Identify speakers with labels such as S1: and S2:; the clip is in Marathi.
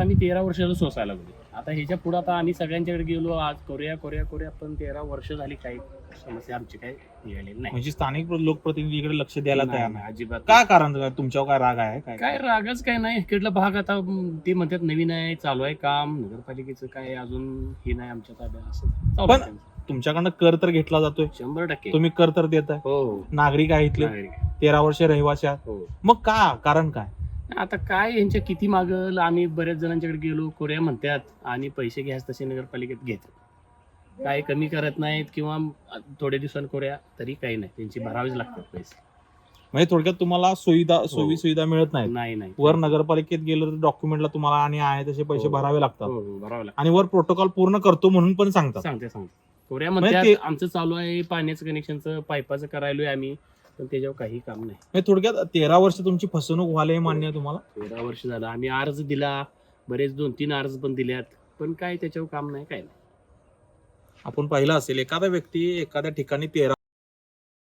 S1: आम्ही तेरा वर्षाला सोसायला लागलो आता ह्याच्या पुढे आता आम्ही सगळ्यांच्याकडे गेलो आज करूया करूया करूया पण तेरा वर्ष झाली काही समस्या आमची काही निघालेली नाही.
S2: म्हणजे स्थानिक लोकप्रतिनिधीकडे लक्ष द्यायला तयार
S1: नाही, अजिबात
S2: काय कारण? तुमच्यावर काय राग आहे? काय
S1: काय रागच काय नाही. इकडला भाग आता ते म्हणतात नवीन आहे चालू आहे काम नगरपालिकेचं काय अजून हे नाही आमच्या ताब्यात असं. चालू
S2: पण-
S1: आहे त्यांचं.
S2: तुमच्याकडनं कर तर घेतला जातोय.
S1: शंभर टक्के.
S2: तुम्ही कर तर देताय.
S1: हो हो.
S2: नागरिक आहे इथले.
S1: नागरिक.
S2: तेरा वर्ष आहात.
S1: हो.
S2: मग का? कारण काय?
S1: आता काय यांच्या किती मागल आम्ही बऱ्याच जणांच्याकडे गेलो कोऱ्या म्हणतात आणि पैसे घ्यास तसे नगरपालिकेत घेतात काय कमी करत नाहीत किंवा थोड्या दिवसांनी कोऱ्या तरी काही नाही. त्यांची भरावेच लागतात पैसे.
S2: म्हणजे थोडक्यात तुम्हाला सुविधा सोयी सुविधा मिळत नाहीत.
S1: नाही नाही.
S2: वर नगरपालिकेत गेलं तर डॉक्युमेंटला तुम्हाला आणि आहे तसे पैसे
S1: हो.
S2: भरावे लागतात.
S1: हो हो भरावं लागतं
S2: आणि वर प्रोटोकॉल पूर्ण करतो म्हणून पण सांगतात.
S1: सांगते सांगते. कोऱ्या
S2: म्हणजे
S1: म्हणतात
S2: ते-
S1: आमचं चालू आहे पाण्याचं कनेक्शनचं पाईपाचं करायलोय आम्ही. पण त्याच्यावर काही काम नाही.
S2: म्हणजे थोडक्यात तेरा वर्ष तुमची फसवणूक व्हायला हे मान्य आहे तुम्हाला?
S1: तेरा वर्ष झालं. आम्ही अर्ज दिला. बरेच दोन तीन अर्ज पण दिल्यात. पण काय त्याच्यावर काम नाही काय नाही.
S2: आपण पाहिलं असेल एखादा व्यक्ती एखाद्या ठिकाणी तेरा